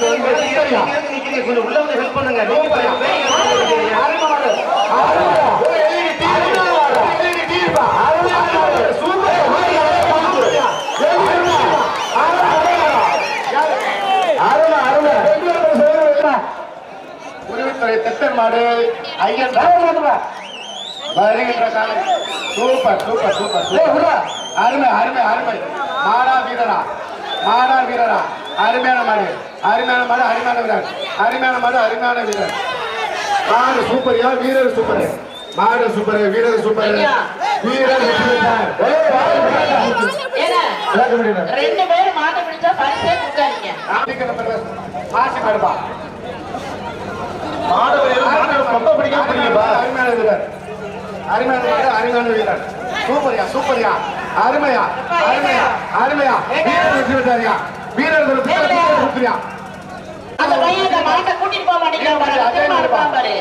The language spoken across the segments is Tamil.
கொஞ்சம் உள்ள வந்து ஹெல்ப் பண்ணுங்க. மாடு ஐயன் வருகின்ற காலை சூப்பர் சூப்பர் சூப்பர் சூப்பர். அருமை அருமை அருமை. மாடா வீரரா. மாடா வீரரா. அருமையான மாடு. அருமையான மாடு அருமையான வீரர். அருமையான மாடு அருமையான வீரர். மாடு சூப்பரியா வீரர் சூப்பர். மாடு சூப்பர் வீரர் சூப்பர். வீரர். ரெண்டு பேரும் மாட்ட பிடிச்சா பரிசே கொடுக்காதீங்க. மாசி மாடு ரொம்ப பிடிக்கும் அருமையான வீரர் அருமையான வீரர். அருமையான வீரர். சூப்பரியா சூப்பரியா அருமையா அருமையா அருமையா. வீரர் வெற்றி அந்த பையன் அந்த மாட்டை கூட்டிட்டு போக பாரு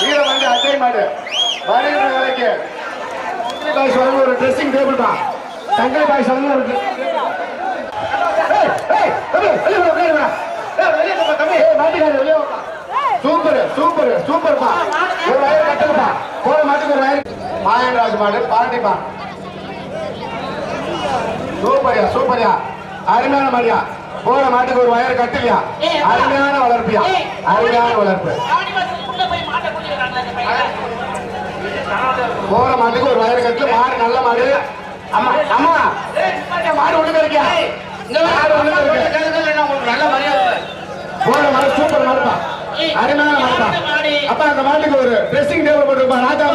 வீர வந்து அஜய் மாடு வருகிற வேலைக்கு. சங்கலி பாய் சொல்ல ஒரு ட்ரெஸ்ஸிங் டேபிள் தான். சங்கலி பாய் சொல்ல ஒரு சூப்பர் சூப்பர் சூப்பர்ப்பா. ஒரு வயர் கட்டுப்பா போன மாட்டுக்கு ஒரு வயர் மாயன்ராஜ் மாடு பாண்டிப்பா. சூப்பர்யா சூப்பர்யா. அருமையான மாடியா. போன மாட்டுக்கு ஒரு வயர் கட்டுலையா? அருமையான வளர்ப்பியா? அருமையான வளர்ப்பு. போற மாட்டுக்கு ஒரு வயர் கட்டு மாடு நல்ல மாடு. அம்மா அம்மா. மாடு ஒண்ணு இருக்கியா போற மாடு சூப்பர் மாடுப்பா. அருமையான மாடுப்பா. அப்ப அந்த மாட்டுக்கு ஒரு ட்ரெஸ்ஸிங் டேபிள் போட்டுருப்பா. ராஜா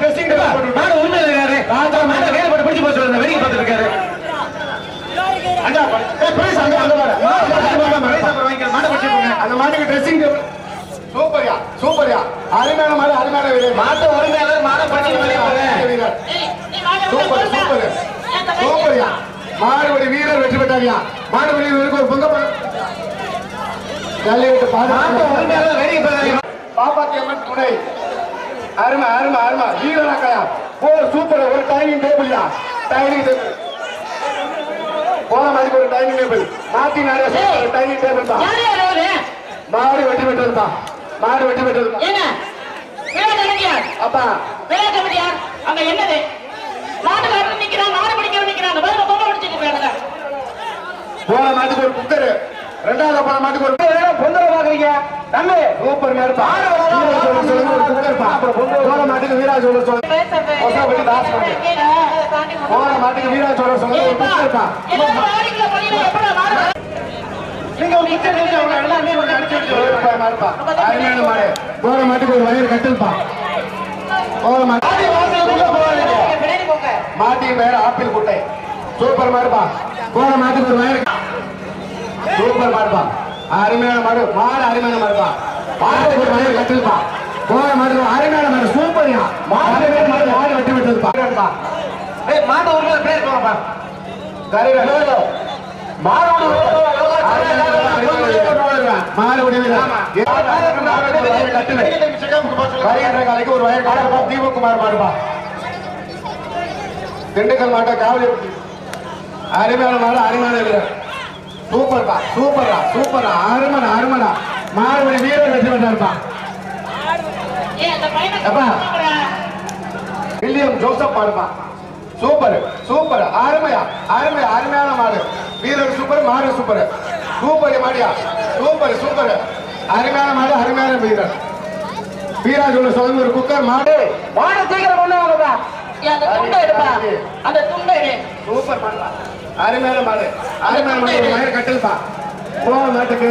ட்ரெஸ்ஸிங் டேபிள் இருக்காரு ராஜா மாடு. வேலை போட்டு பிடிச்சு போச்சு வெடிக்க பார்த்துட்டு அந்த மாட்டுக்கு ட்ரெஸ்ஸிங் டேபிள் சூப்பர்யா சூப்பர்யா அருமையான மாடு அருமையான வீரர் மாட்டு உரிமையாளர் மாடை பண்ணி மாட்டை சூப்பர். சூப்பர்? சூப்பர்யா மாடுபடி வீரர் வெற்றி பெற்றாரியா? மாடுபடி வீரருக்கு ஒரு பொங்க ஜல்லிக்கட்டு பாதுகாப்பு பாப்பாத்தியம்மன் துணை. அருமை அருமை அருமை. வீரனாக்கயா ஓ சூப்பர் ஒரு டைனிங் டேபிள்யா டைனிங் டேபிள் போன மாதிரி ஒரு டைனிங் டேபிள் நாட்டி நிறைய ஒரு டைனிங் டேபிள் தான்? மாடு வெற்றி பெற்றதுப்பா மாடு வெற்றி பெற்றதுப்பா என்ன விழா கமிட்டியார் அப்பா. அங்க என்னது? மாட்டுக்காரர் நிக்கிறான் மாடு பிடிக்கிறவன் நிக்கிறான். பதில பொம்மை பிடிச்சிட்டு போயிடுங்க போன மாட்டுக்கு ஒரு குக்கர். ரெண்டாவது போன மாட்டுக்கு ஒரு பொந்தல பாக்குறீங்க. தம்பி! சூப்பர் மேருப்பா போன மாட்டுக்கு வீரா சொல்ல சொல்ல போன மாட்டுக்கு வீரா சொல்ல சொல்ல நீங்க ஒரு அவங்க எல்லாமே ஒரு அடிச்சு வச்சு மாடுப்பா அருமையான மாடு மாட்டுக்கு ஒரு வயிறு கட்டுப்பா மாட்டு மாட்டின் பேர் ஆப்பிள் குட்டை சூப்பர் மாடுப்பா மாட்டுக்கு ஒரு சூப்பர் மாடுப்பா. அருமையான மாடு மாடு அருமையான மாடுப்பா மாட்டுக்கு ஒரு வயர் கட்டுப்பா போன மாடு அருமையான மாடு சூப்பர்யா மாடு மாடு மாடு வெட்டி விட்டதுப்பா ஏய் மாடு ஒரு பேர் போங்கப்பா சரி மாடு மாடு காலைக்கு ஒரு வயர் காலப்பா தீபகுமார் மாடுப்பா திண்டுக்கல் மாவட்டம் காவலி அருமையான மாடு அருமையான வீரர் சூப்பர்ப்பா சூப்பரா சூப்பரா அருமடா அருமடா. மாறுபடி வீரர் வெற்றி பெற்றார்ப்பா. ஏய் அந்த பையனை அப்பா. கூப்பிடுறா. வில்லியம் ஜோசப் மாடுப்பா சூப்பர் சூப்பர். அருமையா அருமையா அருமையான மாடு. வீரர் சூப்பர் மாடு சூப்பர். சூப்பர் மாடியா சூப்பர் சூப்பர். அருமையான மாடு அருமையான வீரர். வீராஜ் உள்ள சொல்லுங்க ஒரு குக்கர் மாடு. மாடு சீக்கிரம் கொண்டு வாங்கப்பா. அந்த துண்டை எடுப்பா. அந்த துண்டை சூப்பர் மாடுப்பா அருமையான மாடு. அருமையான மாடு ஒரு வயர் கட்டல்பா போன மாட்டுக்கு.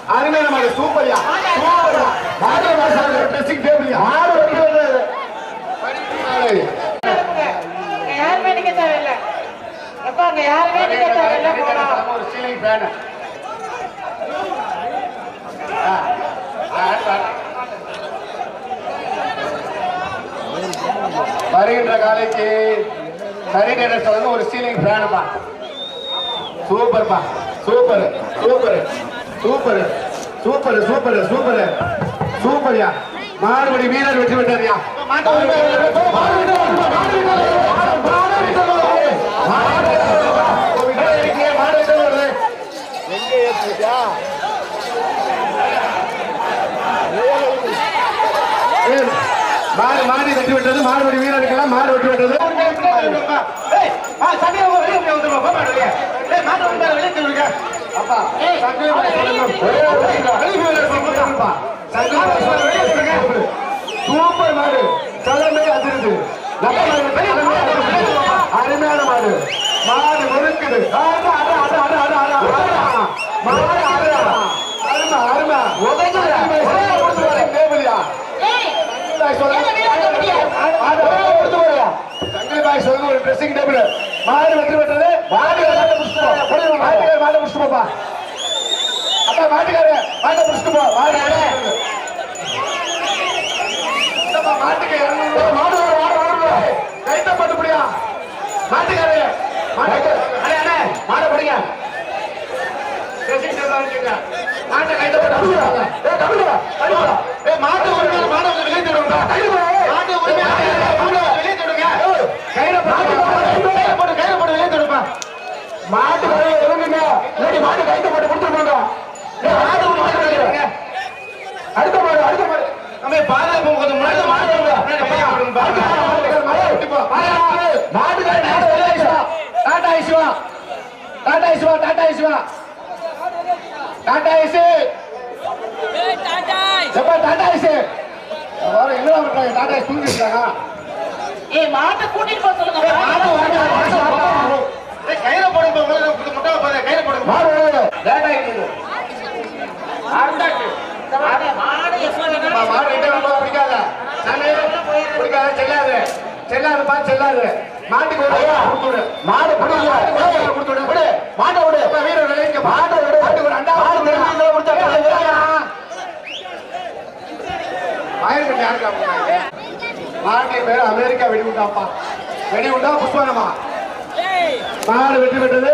அருமையான மாடு. சூப்பர்யா சூப்பர்யா மாடு மாடு. ட்ரெஸ்ஸிங் டேபிள்யா மாடு வருது யாருமே நிக்க தேவையில்ல. அப்பா அங்க யாருமே நிக்க தேவையில்ல போலாம். ஒரு சீலிங் ஃபேன் வருகின்ற காலைக்கு சரி நேரம் சொல்லுங்க ஒரு சீலிங் ஃபேனுப்பா சூப்பர்ப்பா super super super super super super சூப்பர்யா மாறுபடி வீரர் வெற்றி பெற்றாரியா? மாடு அவனை வெளியே வெளியே. போய் வெளியே போய் வந்துருப்பா. சண்டை வெளியே தள்ளுங்க. சூப்பர் மாடு. தலைமை அதிருது. மாடு. அருமையான மாடு. மாடு வெறுக்குது. ட்ரெஸ்ஸிங் டேபிள் மாடு வெற்றி பெற்றது மாடு மாட்டை புடிச்சிட்டு போ. புரியுதா? மாட்டுக்கார மாட்டை புடிச்சிட்டு போப்பா அப்பா மாட்டுக்காரு மாட்டை முடிச்சுட்டு போ மாடு மாடு. இந்தப்பா, மாட்டுக்கு இருநூறு ரூபாய். மாடு வரும், மாடு வரும் ரூபாய். கைத்த போட்டு புடியா மாட்டுக்கு அண்ணே அண்ணே மாடை பிடிங்க ட்ரெஸ்ஸிங் டேபிள் வச்சுங்க மாட்டை கைத்த போட்டு புடிங்க ஏய் கபிலா கபிலா ஏய் மாட்டு உரிமையாளர் மாடை வந்து வெளியே தள்ளுங்க கையில மாட்டு உரிமையாளர் மாடை வெளியே தள்ளுங்க கையில போட்டு கையில போட்டு கையில போட்டு வெளியே தள்ளுப்பா மாட்டு கரையை இறங்குங்க இல்லாட்டி மாட்டு கைத்த போட்டு கொடுத்துருப்பாங்க ஏய் மாட்டு அடுத்த மாடு அடுத்த மாடு நம்ம பாதுகாப்பு கொஞ்சம் முன்னாடி மாடு டாடா ஐஸ்வா டாடா ஐஸ்வா டாடா ஐஸ்வா டாடா ஐஸ் எப்பா டாடா ஐஸ் வர என்ன பண்றாங்க டாடா ஐஸ் தூங்கிட்டாங்க ஏய், மாட்டை கூட்டிட்டு போக சொல்லுங்க. மாடு வாங்க மாடு வாங்க கையில போடுங்க உங்களுக்கு முட்டை போடுங்க கையில போடுங்க. மாடு வாங்க டாடா ஐஸ் ஆண்டாக்கு மாடு எப்ப மாடு ரெண்டு ரொம்ப பிடிக்காத. நானே பிடிக்காத செல்லாது. செல்லாதுப்பா செல்லாது. மாட்டுக்கு ஒரு மாடு பிடிக்கல. கொடுத்துடு விடு. மாட்டை விடு. வீரர் மாட்டை விடு. மாட்டுக்கு ஒரு அண்டா மாடு கொடுத்தா மயக்கம் யாருக்கா போனாங்க மாட்டு பேர் அமெரிக்கா வெடிகுண்டாப்பா. வெடிகுண்டா புஷ்பனமா மாடு வெற்றி பெற்றது.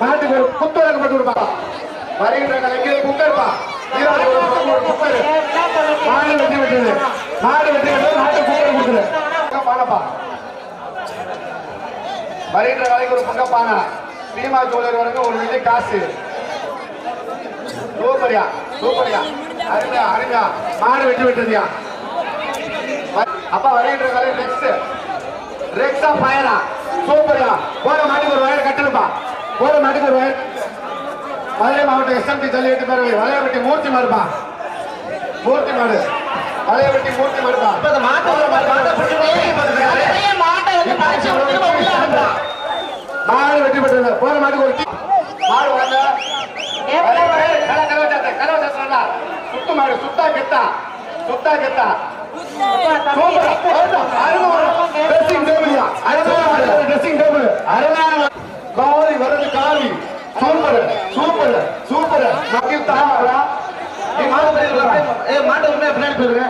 மாட்டுக்கு ஒரு குத்து விளக்கு போட்டு கொடுப்பா. வருகின்ற கலைக்கு குக்கர்ப்பா. வீரர் ஒரு குக்கர். மாடு வெற்றி பெற்றது. மாடு வெற்றி பெற்றது மாட்டு குக்கர் கொடுத்துரு பானப்பா வருகின்ற கலைக்கு ஒரு பொங்க பானை பீமா ஜுவல்லர் வரைக்கும் ஒரு வெள்ளி காசு. சூப்பரியா சூப்பரியா அருமையா அருமையா. மாடு வெற்றி பெற்றதுயா அப்பா வருகின்ற கலை ரெக்ஸ் ரெக்ஸா பயரா சூப்பரியா போற மாட்டுக்கு ஒரு வயர் கட்டணுப்பா போற மாட்டுக்கு ஒரு வயர் மதுரை மாவட்டம் எஸ்எம்பி ஜல்லிக்கட்டு பேரவை வளையவெட்டி மூர்த்தி மாடுப்பா. மூர்த்தி மாடு. வளையவெட்டி மூர்த்தி மாடுப்பா. மாட்டை திரும்ப உள்ள அனுப்புறான். மாடு வெற்றி பெற்றது போற மாட்டுக்கு ஒரு. மாடு வாங்க ஏன் வளைய, வளைய, கெத்தா சுத்தா கெத்தா. சூப்பர் அருமை வரும். Dressing table. காலி வருது காலி. Super super super. மக்கள் தாரா பின்னாடி போயிருங்க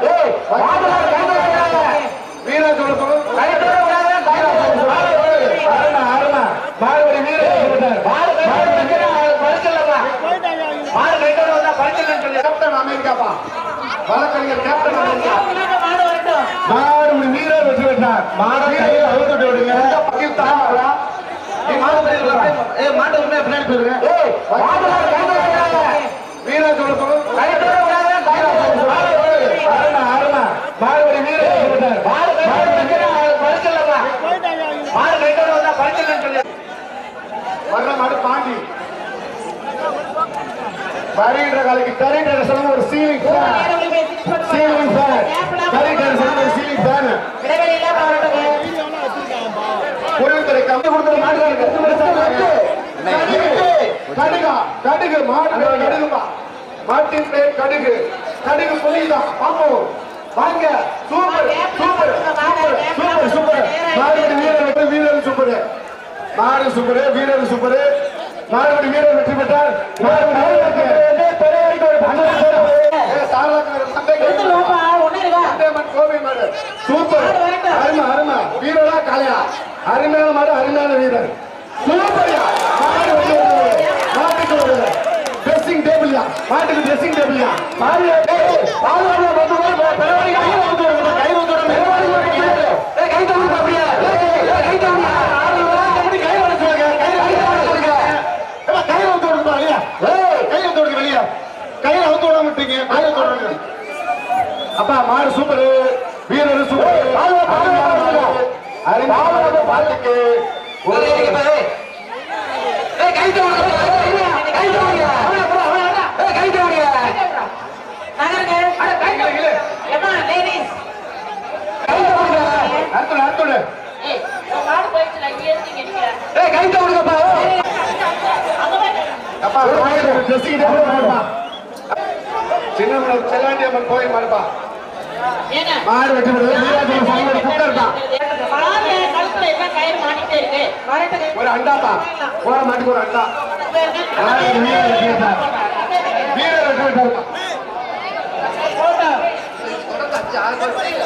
வீரா சொல்லணும் கைத்தோட விடாத அருமை அருமை மாடுபடி வீரா சொல்லிட்டார் மாடு மாடு பரிசல்லப்பா மாடு கைத்தோட வந்தா பரிசல் சொல்லி அமெரிக்காப்பா வழக்கறிஞர் கேப்டன் மாடு மாடு வீரர் வெற்றி பெற்றார். மாடு கையில் அவுத்து விடுங்க. பக்கில் தாரா நீ மாடு போயிருக்க ஏய் மாடு உண்மையா பின்னாடி போயிருங்க ஏய் மாடு வீரா சொல்லணும் கைத்தோட விடாத அருமை அருமை மாடுபடி வீரர் வெற்றி பெற்றார் மாடு பரிசல்லப்பா மாடு கைத்தோட வந்தா பரிசல் சொல்லி வர்ற மாடு பாண்டி வருகின்ற காலைக்கு தருகின்ற சொல்லுங்க ஒரு சீலிங் ஃபேன் நேரம் போய் fix பண்ணுவாங்க. சீலிங் ஃபேன் கேப்லாம் தருகின்ற சொல்லுங்க ஒரு சீலிங் ஃபேன் இடைவெளி இல்லாம வரட்டும் பொருள்துறை கம்பி கொடுத்த கடுகா கடுகு மாடு பேர் கடுகுப்பா. மாட்டின் பேர் கடுகு. கடுகு புலிதான். பாப்போம் வாங்க. Super super super super super. மாடுபடி வீரர் வெற்றி வீரர் சூப்பர். மாடு சூப்பர் வீரர் சூப்பர். மாடுபடி வீரர் வெற்றி பெற்றார் மாடுபடி வீரருக்கு பெரியவருக்கு ஒரு பன்னெண்டு பேர். ஏ, சாரதாக்கு ஒரு சந்தேகம் எடுத்துருவோம்ப்பா, ஒண்ணும் இருக்கா? அண்டேமன் கோவை மாடு சூப்பர் அருமை அருமை வீரரா காளையா அருமையான மாடு அருமையான வீரர் சூப்பர்யா மாடு வெற்றி பெற்றது. மாடு சூப்பர் வீரர் சூப்பர் அறிமுக பாட்டுக்கு ஒரு ஏம்மா, ladies. அர்த்தம் அர்த்தம் ஏய், உன் மாடு போயிடுச்சு, நான் இங்கே இருந்து இங்கே நிக்கிறேன். அங்க போய் கிட்ட போடுப்பா. சின்ன செல்லாண்டி அம்மன் கோயில் மாடுப்பா? மாடு வெட்டி விடுறது வீராஜன் சாமி கழுத்துல என்ன கயிறு மாட்டிக்கிட்டே இருக்கு? வரட்டுங்க. ஒரு அண்டாப்பா போற மாட்டுக்கு ஒரு அண்டா.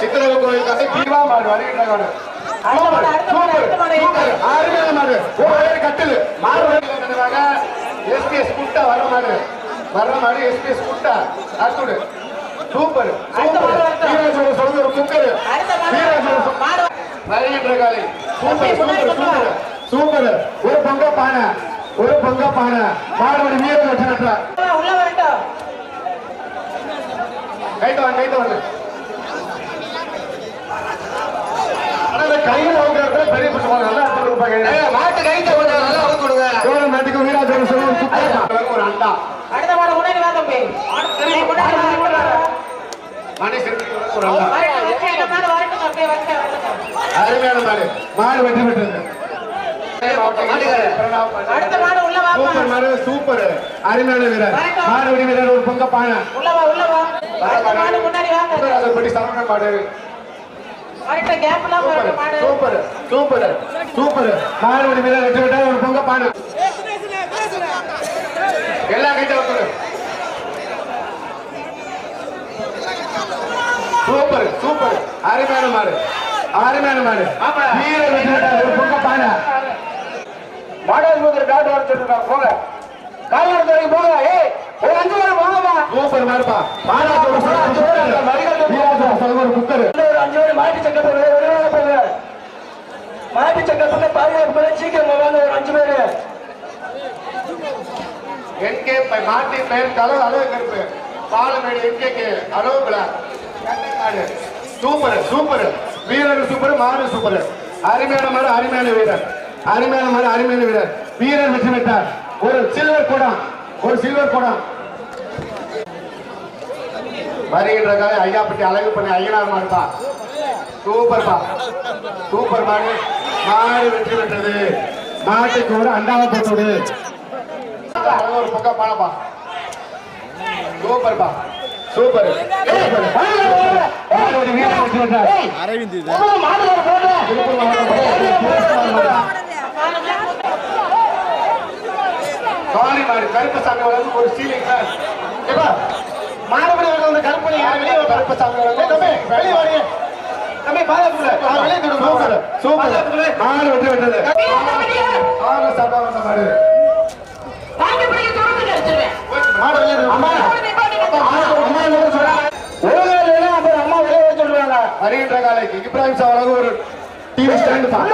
சித்திரவு கோயில் கதை தீவா மாடு? ஆறுமையான ஒரு கட்டில். எஸ்பிஎஸ் குட்டா வர மாடு. எஸ்பிஎஸ் குட்டா அத்துடு சூப்பர். சொல்லுங்க ஒரு குக்கர். அடுத்த மாடு, வீராஜோட மாடு. வருகின்ற காலை. தம்பி, சூப்பர் சூப்பர். சூப்பர். சூப்பர். ஒரு பொங்க பானை ஒரு பொங்க பானை மாடுபடி வீரர் வெற்றி பெற்றார். உள்ள வரட்டும். கைட்டு வாங்க கைட்டு வாங்க. கையில வாங்குறது பெரிய புத்தகம் நல்லா எடுத்துருப்பாங்க மாட்டு கைத்த கொஞ்சம் நல்லா ஊத்து கொடுங்க. சோழ நாட்டுக்கு சொல்லுங்க குக்கர் ஒரு அண்டா. அடுத்த மாடு முன்னாடி வா தம்பி. செலுத்தி ஒரு அண்டா. அருமையான மாடு. மாடு வெற்றி பெற்றது. சூப்பர் மாடு சூப்பர். அருமையான வீரர். மாடு வெடி வீரர் ஒரு பொங்க பானை. சரவண மாடு. சூப்பர் சூப்பர் சூப்பர் மாடு வெடி வீரர் வெற்றி பெற்றார் ஒரு பொங்க பானை. எல்லா கைட்ட வந்து சூப்பர் சூப்பர். அருமையான மாடு. அருமையான மாடு. பெற்றார் ஒரு பொங்க பானை மாடல் முதல் டாட் வர சொல்லிருக்காங்க போங்க. துறைக்கு போங்க. ஏய் ஒரு அஞ்சு பேர் போங்கப்பா சூப்பர் மாடுப்பா. மாடாஜோட வீராஜோட சொல்ல ஒரு குக்கர் ஒரு அஞ்சு பேர் மாட்டு சக்கரத்துல வெளியே போங்க. மாட்டு சக்கரத்துல பாதுகாப்பு சீக்கிரம் வாங்க ஒரு அஞ்சு பேரு. என்கே பை- மாட்டின் பெயர் கலவு அளவு கருப்பு. பாலமேடு என்கேக்கு அளவு பிளாக் மாடு சூப்பர் சூப்பர். வீரர் சூப்பர் மாடு சூப்பர். அருமையான மாடு அருமையான வீரர். அருமையான மாடு அருமையான வீரர். வீரர் வெற்றி பெற்றார். ஒரு சில்வர் குடம் ஒரு சில்வர் குடம் வருகின்ற காலை ஐயாப்பட்டி அழகு பண்ணி ஐயனார் மாடுப்பா சூப்பர்ப்பா சூப்பர் மாடு. மாடு வெற்றி பெற்றது. மாட்டுக்கு ஒரு அண்டாவை போட்டு ஒரு பக்கம் பானப்பா சூப்பர்ப்பா சூப்பர். காலி மாடு கருப்பு சாமி வளர்ந்து ஒரு சீலிங் சார் ஏப்பா மாறுபடி வந்து கருப்பு வெளியே கருப்பு சாமி வளர்ந்து தம்பி வெளியே வாடியே. தம்பி பாதாத்துக்குள்ள வெளியே சூப்பர். சூப்பர். மாடு வெற்றி ஆறு சாப்பா வந்த மாடு. வெளியே அம்மா என்ன சொல்றாங்க ஒழுங்கா இல்லைன்னா அப்புறம் அம்மா வெளியே வச்சு சொல்லுவாங்க வருகின்ற இப்ராஹிம் சாவலாக ஒரு டிவி ஸ்டாண்ட் தான்.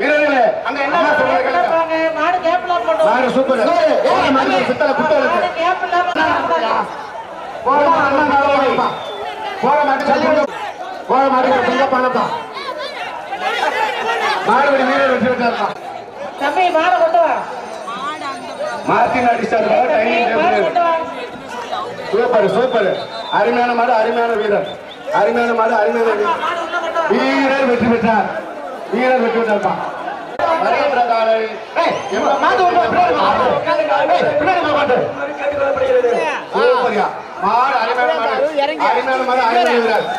வீரர்களே அங்க என்ன சொல்றாங்க மாடு கொண்டு வா. மாடு சூப்பர். ஏய், மாடு ஒரு பித்தளை குட்டை மாடு வா. போற அண்ணன் காலம் வாங்கிப்பா. போற மாட்டு சொல்லி போற மாட்டு ஒரு பிங்க பண்ணப்பா மாடுபடி வீரர் வெற்றி பெற்றார்ப்பா தம்பி மாடு கொண்டு வா. மார்க்கின் அடிச்சார் மாடு வா. Super super. அருமையான மாடு அருமையான வீரர். அருமையான மாடு அருமையான வீரர் வெற்றி பெற்றார். வீரர் வெற்றி பெற்றார்ப்பா.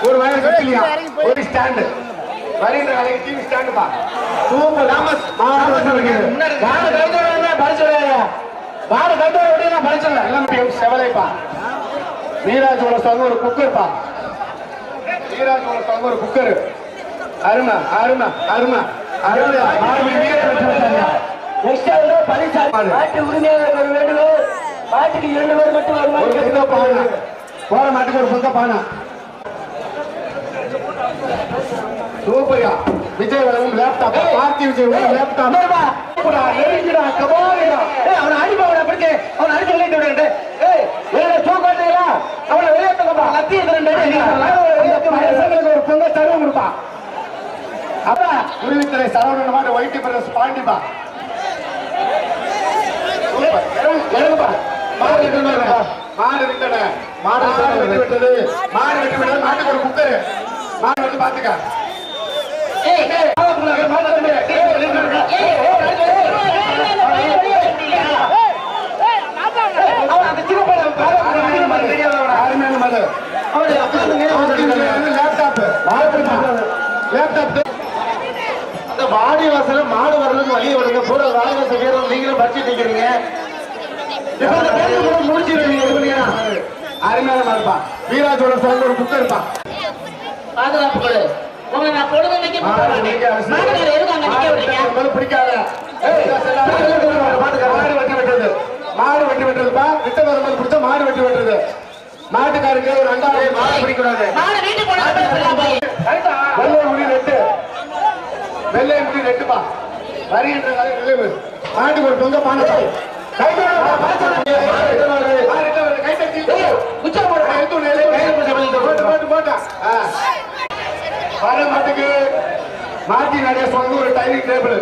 ஒரு? ஒரு ஸ்டாண்ட் வருகின்ற காலைக்கு டிவி ஸ்டாண்டுப்பா சூப்பர். தாமஸ் வந்து வருகிறது. பரிசுலையா மாடு கைத்தோட விட்டு பரிசுல இளம்பியம் செவலைப்பா. வீராஜோட சாங்க ஒரு குக்கர்ப்பா. வீராஜோட ஒரு வெற்றி பெற்றார்யா. எக்ஸ்ட்ரா பரிசு மாட்டு உரிமையாளர்கள் வேண்டுகோள். மாட்டுக்கு இரண்டு பேர் மட்டும் ஒரு வருமானம் புங்க பானை போற மாட்டுக்கு ஒரு புங்க பானை. சூப்பர்யா. விஜய் வழங்கும் லேப்டாப் பார்த்தி விஜய் வழங்கும் லேப்டாப் நெருங்கிடா கபாலிடா அவனை அடிப்பா அவனை பிடிக்க. அவனை அடிச்சு வெளியே விடுறேன் ஏய் தூக்காட்டீங்களா அவனை லத்தி இந்த பசங்களுக்கு ஒரு பொங்க தருவம் கொடுப்பா அப்புறம் உரிமைத்துறை சரவணன் மாதிரி ஒயிட்டி பிரதர்ஸ் இறங்குப்பா. மாடு. மாடு விட்டன. மாடு விட்டு விட்டது. மாடு விட்டு விட்டது. மாட்டுக்கு ஒரு குக்கரு. மாடு வந்து பாத்துக்க. மாடு மாடு மாடு. லேப்டாப். லேப்டாப் வாடி வாசல மாடு வரலுக்கு வழி விடுங்க. பூரா வாடி வாசல் பேரும் நீங்களும் பறிச்சு நிக்கிறீங்க. இப்ப இந்த பேருந்து கூட முடிச்சிருவீங்க இது பண்ணீங்கன்னா அருமையான மாடுப்பா. வீராஜோட சேர்ந்து ஒரு குக்கர் இருப்பான் பாதுகாப்பு கொடு. உங்களை நான் பொழுது நிக்க பிடிக்காத. மாடு வெட்டி விட்டுறது. மாடு வெட்டி விட்டுறதுப்பா விட்ட வரும்போது பிடிச்சா மாடு வெட்டி விட்டுறது. மாட்டுக்காருக்கு ஒரு மாடு பிடிக்கூடாது மாடு வீட்டுக்கு போய். வெள்ளை முடி ரெட்டுப்பா வருகின்ற நிலைவு மாட்டுக்கு ஒரு தொங்க பானை கை கை தட்டி உச்சம் போடு எடுத்து விடு, எடுத்து விடு. போட்டு, போட்டு, போட்டு. ஆ. வர மாட்டுக்கு மாட்டி நிறைய சொந்த ஒரு டைனிங் டேபிள்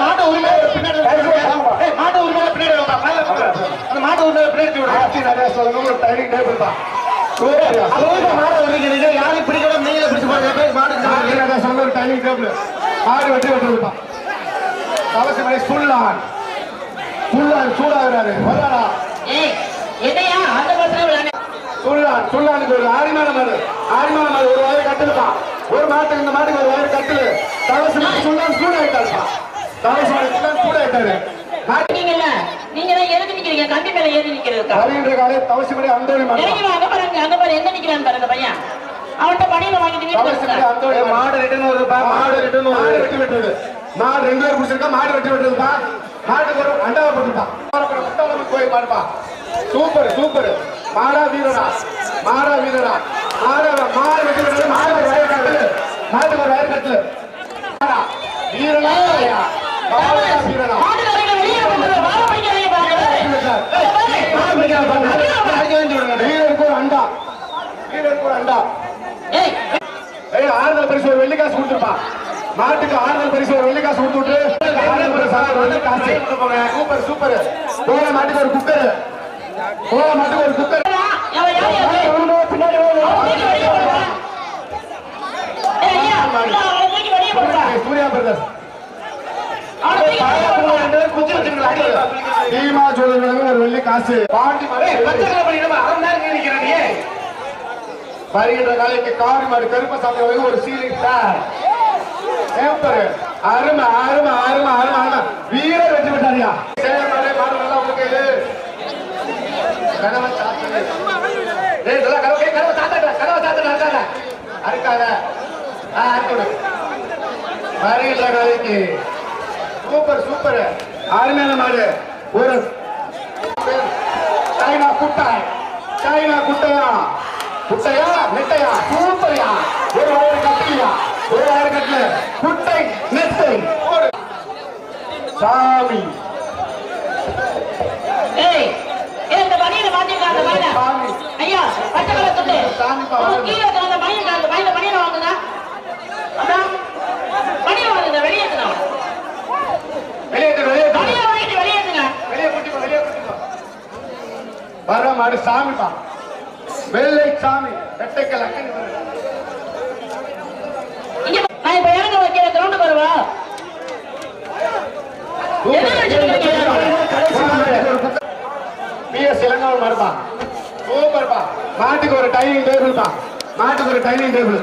மாட்டு உரிமை பின்னாடி மாட்டு உரிமை பின்னாடி. அந்த மாட்டு உரிமை பின்னாடி. மாட்டி நிறைய சொந்த ஒரு டைனிங் டேபிள் தான் சூப்பர். அது வந்து மாடு உரிமைக்கு யாரையும் பிடிக்கணும் நீங்களே பிடிச்சு பாருங்க பேர் மாடு மாட்டி நிறைய சொந்த ஒரு டைனிங் டேபிள் மாடு வெட்டி வெட்டுறதுப்பா கவச மணி சுள்ளான் சுள்ளான் சூடாகிறாரு. வராடா என்னையா? அந்த விளையாடு சுள்ளான் சுள்ளானுக்கு ஒரு ஆரிமான மாடு. ஆரிமான மாடு ஒரு வயது கட்டுதுப்பா. ஒரு மாட்டுக்கு இந்த மாட்டுக்கு ஒரு வயது கட்டுது. கவச மணி சுள்ளான் சூடாயிட்டாருப்பா. கவச மணி சுள்ளான் சூடாயிட்டாரு. நீங்க தான் எதுக்கு நிக்கிறீங்க? கம்பி மேல ஏறி நிக்கிறதுக்கா? வருகின்ற காலை தவசிமணி அந்தோணி மாடு. இறங்கி வா, அங்க பாருங்க அங்க பாரு. எங்க நிக்கிறான்னு பாரு அந்த பையன். அவன்கிட்ட பணியில வாங்கிட்டு மாடு ரிட்டர்ன் வருதுப்பா மாடு ரிட்டர்ன் மாடு வருது வெட்டி விட்டுறது மாடு ரெண்டு பேர் பிடிச்சிருக்கா மாடு வெட்டி விட்டுருப்பா மாட்டுக்கு ஒரு அண்டாவை போட்டுப்பா. முட்டாளம்மன் கோயில் மாடுப்பா சூப்பர் சூப்பர். மாடா வீரனா மாடா வீரனா மாடா மாடு வெட்டி விட்டுறது மாடு வயர் கட்டு மாட்டுக்கு ஒரு வயர் கட்டு மாடா வீரனா? மாடா வீரனா மாட்டுக்காரங்க வெளியே வந்து வாழ பிடிக்காதீங்க பாருங்க வீரருக்கு ஒரு அண்டா வீரருக்கு ஒரு அண்டா ஏய் ஏய் ஆறுதல் பரிசு ஒரு வெள்ளி காசு கொடுத்துருப்பா. மாட்டுக்கு ஆறுதல் பரிசு ஒரு வெள்ளி காசு கொடுத்து விட்டு ஆறுதல் பரிசு ஒரு வெள்ளி காசு. Super super. கோல மாட்டுக்கு ஒரு குக்கர். கோல மாட்டுக்கு ஒரு குக்கர். சூர்யா பிரதர்ஸ் ஒரு வெள்ளி காசு. பாண்டி மலை வருகின்ற காலைக்கு காரி மாடு கருப்பசாமி அவர்கள் ஒரு சீலிங் ஃபேன் அருமை அருமை அருமை அருமை அருமை. வீரர் வச்சு விட்டாரியா சேலமாலே மாடு நல்லா உங்களுக்கு இது கதவை சாத்துது ஏய் நல்லா கதவை ஏய், சாத்தடா கதவை சாத்தடா அறுக்காத அறுக்காத. ஆ அறுக்கணும் வருகின்ற காலைக்கு சூப்பர் சூப்பர். அருமையான மாடு. ஒரு சைனா சைனா குட்டையா? குட்டையா நெட்டையா சூப்பர்யா ஒரு வயறு கட்டலையா ஒரு வயறு கட்டல. குட்டை நெட்டை. சாமி. ஏய் ஏய் இந்த பணியில மாத்திருக்கா அந்த சாமி. ஐயா பச்சை கலர் துண்டு. சாமி பா. உங்க கீழே இருக்க அந்த பையன் அந்த பையனை பணியில வாங்குங்க பணியை வாங்குங்க. வெளியேற்று வெளியேற்று பணியை வாங்கிட்டு வெளியேற்றுங்க வெளியே கூட்டிப்போ வெளியே கூட்டிப்போ. வர மாடு சாமி பா வெள்ளை சாமி இங்க நான் இப்ப இறங்க வைக்கிற கிரவுண்டுக்கு வருவா? பிஎஸ் இளங்கவன் சூப்பர்ப்பா மாட்டுக்கு ஒரு டைனிங் டேபிள்ப்பா. மாட்டுக்கு ஒரு டைனிங் டேபிள்.